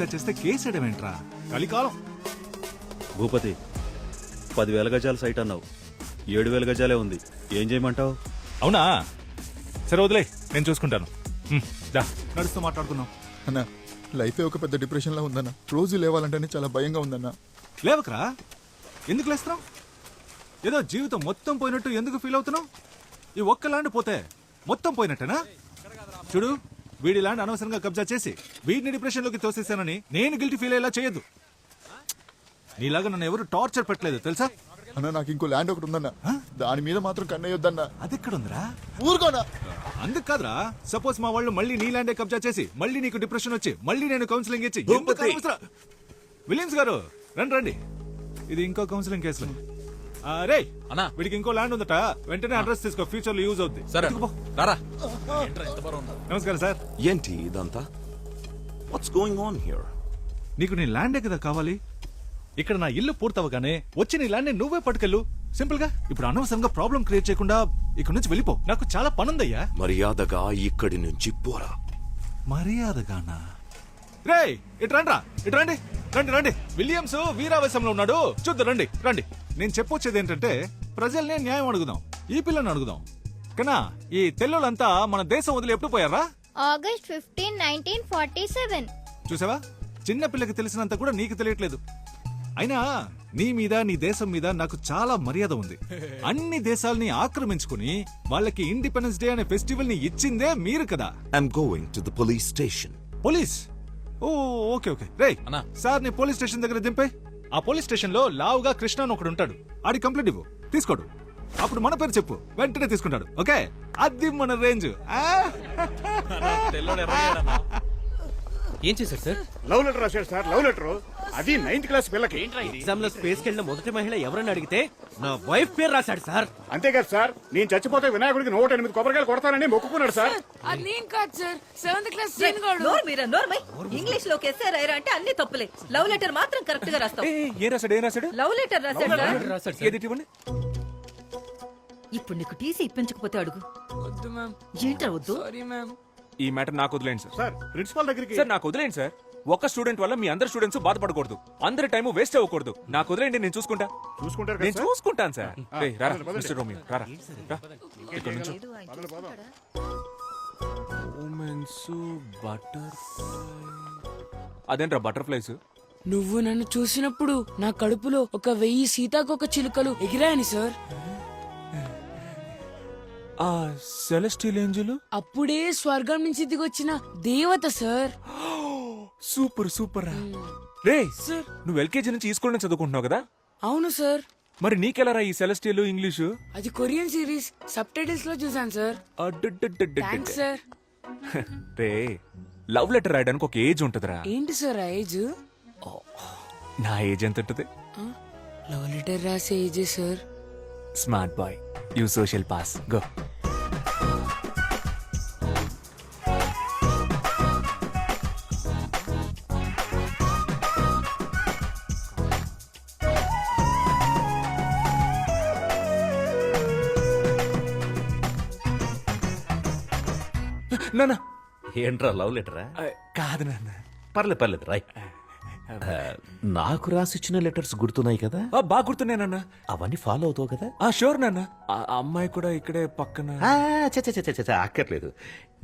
కబ్జా చేస్తే కేసేయడం ఏంట్రా? కలికాలం భూపతి పదివేల గజాల సైట్ అన్నావు. ఏడు వేల గజాలే ఉంది. ఏం చేయమంటావు? అవునా? సరే వదిలే నేను చూసుకుంటాను. దా. నడుస్తూ మాట్లాడుకుందాం. అన్న లైఫే ఒక పెద్ద డిప్రెషన్లో ఉందన్న. రోజు లేవాలంటేనే చాలా భయంగా ఉందన్న. లేవకరా? ఎందుకు లేస్తున్నావు? ఏదో జీవితం మొత్తం పోయినట్టు ఎందుకు ఫీల్ అవుతున్నావు? ఈ ఒక్క ల్యాండ్ పోతే మొత్తం పోయినట్టేనా? చూడు వీడి ల్యాండ్ అనవసరంగా కబ్జా చేసి వీడిని డిప్రెషన్లోకి తోసేసానని నేను గిల్టీ ఫీల్ అయ్యేలా చేయొద్దు. నీలాగా నన్ను ఎవరు టార్చర్ పెట్టలేదు తెలుసా? అన్న నాకు ఇంకో ల్యాండ్ ఒకటి ఉందన్న. దాని మీద మాత్రం కన్నయ్యొద్దన్న. అదెక్కడుందిరా ఊరుకోనా? అందుకు కాదురా. సపోజ్ మా వాళ్ళు మళ్ళీ నీ ల్యాండే కబ్జా చేసి మళ్ళీ నీకు డిప్రెషన్ వచ్చి మళ్ళీ నేను కౌన్సిలింగ్ ఇచ్చి ఎందుకు అనవసరం? విలియమ్స్ గారు రండి రండి. ఇది ఇంకో కౌన్సిలింగ్ కేసులు. ఆ, రే అన్నా. వీడికి ఇంకో ల్యాండ్ ఉందట. వెంటనే అడ్రస్ తీసుకో ఫ్యూచర్లో యూజ్ అవుద్ది. సరే. రారా. నమస్కారం సార్. ఏంటి ఇదంతా? వాట్స్ గోయింగ్ ఆన్ హియర్ నీకు నీ ల్యాండే కదా కావాలి? ఇక్కడ నా ఇల్లు పూర్తవగానే వచ్చి నీ ల్యాండ్ నువ్వే పట్టుకెళ్ళు. సింపుల్గా? ఇప్పుడు అనవసరంగా ప్రాబ్లం క్రియేట్ చేయకుండా ఇక్కడ నుంచి వెళ్ళిపో. నాకు చాలా పనుందయ్యా. మర్యాదగా ఇక్కడి నుంచి పోరా. మర్యాదగానా? రే ఇటు రండి. రండి రండి. విలియమ్స్ వీరావేశంలో ఉన్నాడు. చూద్దాం రండి రండి. నేను చెప్పొచ్చేది ఏంటంటే ప్రజల్ని న్యాయం అడుగుదాం. ఈ పిల్లని అడుగుదాం. కన్నా ఈ తెల్లులంతా మన దేశం వదిలి ఎప్పుడు పోయారా? August fifteen nineteen forty seven. చూసావా? చిన్న పిల్లకి తెలిసినంత కూడా నీకు తెలియట్లేదు. అయినా నీ మీద నీ దేశం మీద నాకు చాలా మర్యాద ఉంది. అన్ని దేశాల్ని ఆక్రమించుకుని వాళ్ళకి ఇండిపెండెన్స్ డే అనే ఫెస్టివల్ని ఇచ్చిందే మీరు కదా. I'm going to the police station police? Oh okay okay. రే అన్నా. సార్ నీ పోలీస్ స్టేషన్ దగ్గర దింపే. ఆ పోలీస్ స్టేషన్లో లావుగా కృష్ణ అని ఒకడు ఉంటాడు. ఆడి కంప్లైంట్ ఇవ్వు. తీసుకోడు. అప్పుడు మన పేరు చెప్పు. వెంటనే తీసుకుంటాడు. ఓకే? అది మన రేంజ్. ఆ? ఏం చేశారు సార్? లవ్ లెటర్ రాశాడు సార్. Love letter. అది నైన్త్ క్లాస్ పిల్లకి. ఎగ్జామ్లో స్పేస్ కెళ్ళిన మొదటి మహిళ ఎవరని అడిగితే నా వైఫ్ పేరు రాశాడు సార్. అంతేకాదు సార్. నేను చచ్చిపోతే వినాయకుడికి నూట ఎనిమిది కొబ్బరికాయలు కొడతానని మొక్కుకున్నాడు సార్. అది నేను కాదు సార్. సెవెంత్ క్లాస్ సీన్ గాడు నోరు మీరా నోర్మై ఇంగ్లీష్లోకి ఎస్ఆర్ అంటే అన్ని తప్పులే. లవ్ లెటర్ మాత్రం కరెక్ట్గా రాస్తావు. ఏం రాశాడు ఏం రాశాడు? లవ్ లెటర్ రాశాడు ఏది ఇవ్వండి? ఇప్పుడు నీకు టీసీ ఇప్పించకపోతే అడుగు. వద్దు మ్యామ్ ఏంట్రా వద్దు? సారీ మ్యామ్ ఈ మ్యాటర్ నాకు వదిలేండి సార్. సార్ ప్రిన్సిపాల్ దగ్గరికి సార్ నాకు వదిలేండి సార్. ఒక్క స్టూడెంట్ వల్ల మీ అందరు స్టూడెంట్స్ బాధపడకూడదు. అందరి టైం వేస్ట్ అవ్వకూడదు. నాకు వదిలేండి నేను చూసుకుంటా. చూసుకుంటారు నేను సార్. చూసుకుంటాను సార్. రేయ్, రారా. మిస్టర్ రోమియో రారా రా. ఇక్కడ నుంచో. ఉమెన్స్ బటర్ అదేంట్రా బటర్ఫ్లైస్ నువ్వు నన్ను చూసినప్పుడు నా కడుపులో ఒక వెయ్యి సీతాకొక చిలుకలు ఎగిరాయని సార్. ఆ సెలెస్టియల్ ఏంజల్? అప్పుడే స్వర్గం నుంచి దిగొచ్చిన దేవత సార్. సూపర్ సూపర్ రా. రే సార్. నువ్వు ఎల్కేజీ నుంచి ఈ స్కూల్ నుంచి చదువుకుంటున్నావు కదా? అవును సార్. మరి నీకెలారా ఈ సెలెస్టియల్ ఇంగ్లీషు? అది కొరియన్ సిరీస్. సబ్ టైటిల్స్లో చూసాను సార్ థ్యాంక్స్ సార్. రే లవ్ లెటర్ రాయడానికి ఒక ఏజ్ ఉంటదిరా. ఏంటి సార్ ఆ ఏజ్? నా ఏజ్ ఎంత ఉంటది లవ్ లెటర్ రాసే ఏజే sir. Smart boy. You social pass. Go. ఏంట్రా లవ్ లెటరా? కాదు నాన్న. పర్లేదు పర్లేదు రాయ్. నాకు రాసిచ్చిన లెటర్స్ గుర్తున్నాయి కదా? ఆ, బాగా గుర్తున్నానన్న అవన్నీ ఫాలో అవుతావు కదా? ఆ షూర్ నాన్న. ఆ ఆ అమ్మాయి కూడా ఇక్కడే పక్కన. ఆ, చ చ చ చ చ చ, అక్కర్లేదు.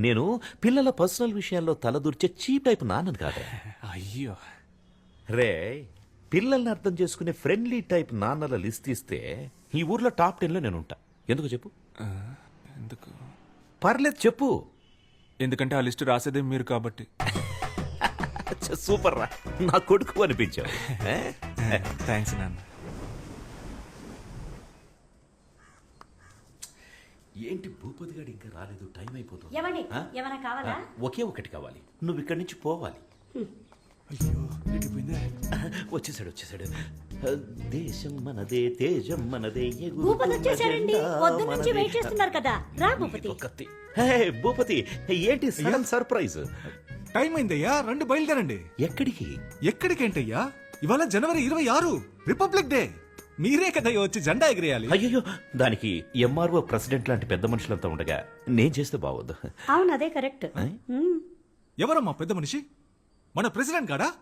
నేను పిల్లల పర్సనల్ విషయాల్లో తలదూర్చే చీప్ టైప్ నాన్నను కాదా. అయ్యో. రే పిల్లల్ని అర్థం చేసుకునే ఫ్రెండ్లీ టైప్ నాన్నల లిస్ట్ ఇస్తే ఈ ఊర్లో టాప్ టెన్లో నేను ఉంటా ఎందుకు చెప్పు? ఎందుకు? పర్లేదు చెప్పు. ఎందుకంటే ఆ లిస్ట్ రాసేదే మీరు కాబట్టి. సూపర్ రా. నా కొడుకు అనిపించావు. ఏ? థ్యాంక్స్ నాన్న. ఏంటి భూపతి గారు ఇంకా రాలేదు? టైం అయిపోతుంది. ఏమండి? ఏమైనా కావాలా? ఒకే ఒకటి కావాలి. నువ్వు ఇక్కడి నుంచి పోవాలి. అయ్యో. వచ్చేసాడు వచ్చేసాడు. దేశం మనదే తేజం మనదే భూపతి వచ్చేసారండి జెండా పొద్దు నుంచి మనదే. వెయిట్ చేస్తున్నారు కదా. రా భూపతి. ఏంటి సడన్ సర్ప్రైజ్? టైం అయిందయ్యా రండి బయలుదేరండి. ఎక్కడికి? ఎక్కడికేంటయ్యా? ఇవాళ జనవరి ఇరవై ఆరు రిపబ్లిక్ డే. మీరే కదా వచ్చి జెండా ఎగిరేయాలి. అయ్యో దానికి ఎంఆర్ఓ ప్రెసిడెంట్ లాంటి పెద్ద మనుషులంతా ఉండగా నేను చేస్తే బాగోదు. అవును అదే కరెక్ట్? ఎవరమ్మా పెద్ద మనిషి? మన ప్రెసిడెంట్ కాడా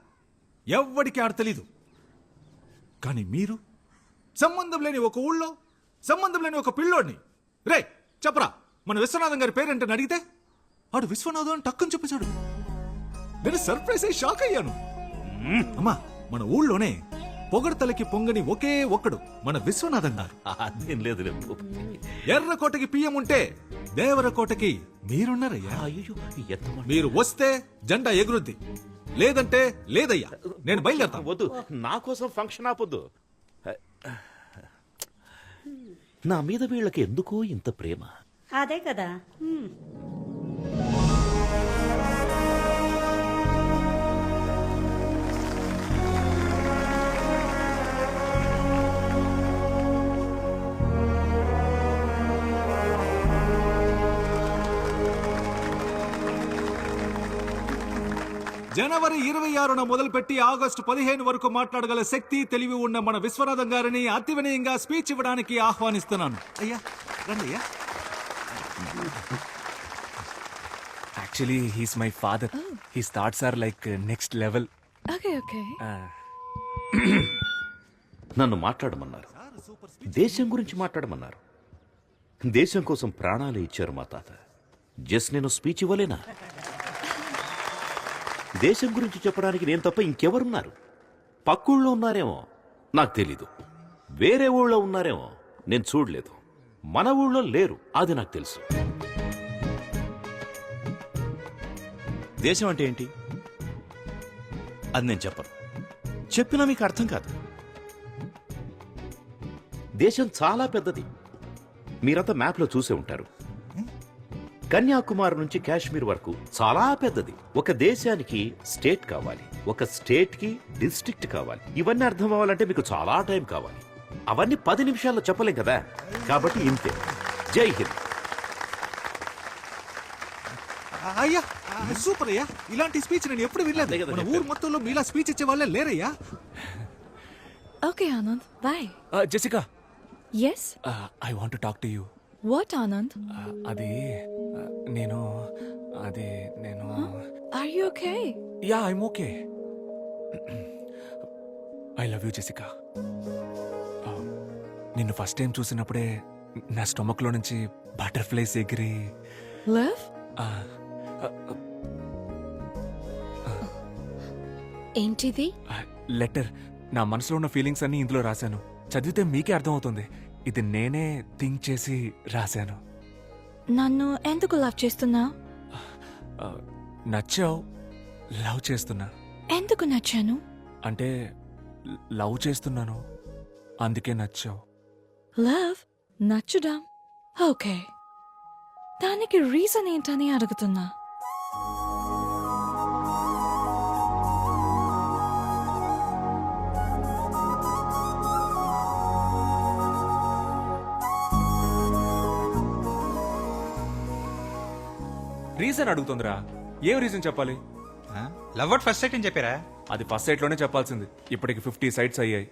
ఎవ్వడికి ఆడ తెలీదు. కానీ మీరు? సంబంధం లేని ఒక ఊళ్ళో సంబంధం లేని ఒక పిల్లోడిని. రే చెప్పరా మన విశ్వనాథం గారి పేరేంటని అడిగితే? ఆడు విశ్వనాథం అని టక్కుని చెప్పేశాడు. నేను సర్ప్రైజ్ అయ్యి షాక్ అయ్యాను. అమ్మా మన ఊళ్ళోనే పొగడతలకి పొంగని ఒకే ఒక్కడు మన విశ్వనాథం గారు. అదేం లేదు ఎర్రకోటకి పియ్యం ఉంటే దేవరకోటకి మీరున్నారయ్యా. మీరు వస్తే జెండా ఎగురుద్ది లేదంటే లేదయ్యా నేను బయలుదేరతాను వద్దు నా కోసం ఫంక్షన్ ఆపొద్దు. నా మీద వీళ్ళకి ఎందుకో ఇంత ప్రేమ? అదే కదా. జనవరి ఇరవై ఆరున మొదలుపెట్టి ఆగస్టు పదిహేను వరకు మాట్లాడగల శక్తి తెలివి ఉన్న మన విశ్వనాథం గారిని అతి వినయంగా స్పీచ్ ఇవ్వడానికి ఆహ్వానిస్తున్నాను. అయ్యా రండి అయ్యా. Actually he's my father he thoughts are like next level okay okay నన్ను మాట్లాడమన్నారు. దేశం గురించి మాట్లాడమన్నారు. దేశం కోసం ప్రాణాలు ఇచ్చారు మా తాత. జస్ట్ నేను స్పీచ్ ఇవ్వలేనా? దేశం గురించి చెప్పడానికి నేను తప్ప ఇంకెవరున్నారు? పక్కూళ్ళో ఉన్నారేమో? నాకు తెలీదు. వేరే ఊళ్ళో ఉన్నారేమో? నేను చూడలేదు. మన ఊళ్ళో లేరు. అది నాకు తెలుసు. దేశం అంటే ఏంటి? అది నేను చెప్పను. చెప్పినా మీకు అర్థం కాదు. దేశం చాలా పెద్దది. మీరంతా మ్యాప్లో చూసే ఉంటారు. కన్యాకుమారి నుంచి కాశ్మీర్ వరకు చాలా పెద్దది. ఒక దేశానికి స్టేట్ కావాలి. ఒక స్టేట్కి డిస్ట్రిక్ట్ కావాలి. ఇవన్నీ అర్థం అవ్వాలంటే మీకు చాలా టైం కావాలి. అవన్నీ పది నిమిషాల్లో చెప్పలేం కదా? కాబట్టి ఇంతే. జై హింద్. అయ్యా సూపర్ అయ్యా. ఇలాంటి స్పీచ్ నేను ఎప్పుడు వినలేదు. మన ఊరు మొత్తంలో మీలా స్పీచ్ ఇచ్చే వాళ్ళే లేరయ్యా. Okay Anand bye Jessica yes I want talk to you what Anand అది uh, నేను అది నేను. Are you okay ya I'm okay I love you Jessica నిన్ను ఫస్ట్ టైం చూసినప్పుడే నా స్టొమక్లో నుంచి బటర్ఫ్లైస్ ఎగిరి. లవ్ ఆ, ఏంటిది? లెటర్ నా మనసులో ఉన్న ఫీలింగ్స్ అన్ని ఇందులో రాశాను. చదివితే మీకే అర్థమవుతుంది. ఇది నేనే థింక్ చేసి రాశాను. నన్ను ఎందుకు లవ్ చేస్తున్నావు ఆ, నచ్చావు లవ్ చేస్తున్నా. ఎందుకు నచ్చాను? అంటే లవ్ చేస్తున్నాను అందుకే నచ్చావు. లవ్ నచ్చుడా ఓకే. దానికి రీజన్ ఏంటని అడుగుతున్నా. రీజన్ అడుగుతుందిరా. ఏం రీజన్ చెప్పాలి? లవ్ అట్ ఫస్ట్ సెకండ్ చెప్పారా? అది ఫస్ట్ సైట్లోనే చెప్పాల్సింది. ఇప్పటికి ఫిఫ్టీ సైట్స్ అయ్యాయి.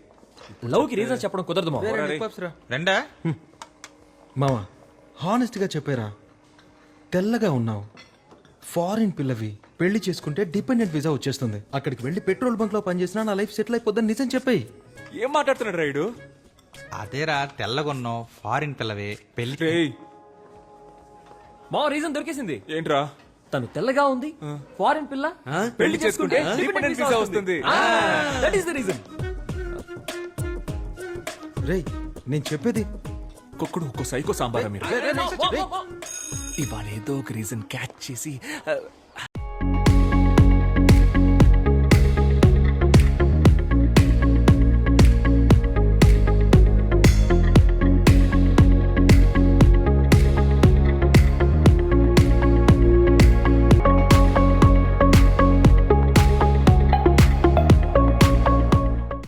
లవ్కి రీజన్ చెప్పడం కుదరదు మామ. రెండా? మామ హానెస్ట్గా చెప్పారా? తెల్లగా ఉన్నావు. ఫారిన్ పిల్లవి పెళ్ళి చేసుకుంటే డిపెండెంట్ వీసా వచ్చేస్తుంది. అక్కడికి వెళ్ళి పెట్రోల్ బంక్లో పనిచేసినా నా లైఫ్ సెటిల్ అయిపోద్దని నిజం చెప్పేయి. ఏం మాట్లాడుతున్నాడు రైడు అదేరా తెల్లగొన్నావు ఫారిన్ పిల్లవే పెళ్ళి మా రీజన్ దొరికేసింది. ఏంట్రా? తను తెల్లగా ఉంది ఫారిన్ పిల్ల పెళ్ళి చేసుకుంటే dependent visa వస్తుంది. దట్ ఈస్ ద రీజన్ రేయ్ నేను చెప్పేది కుక్కుడు ఒక్కో సైకో సాంబారా మీరు? ఇవాళ ఏదో ఒక రీజన్ క్యాచ్ చేసి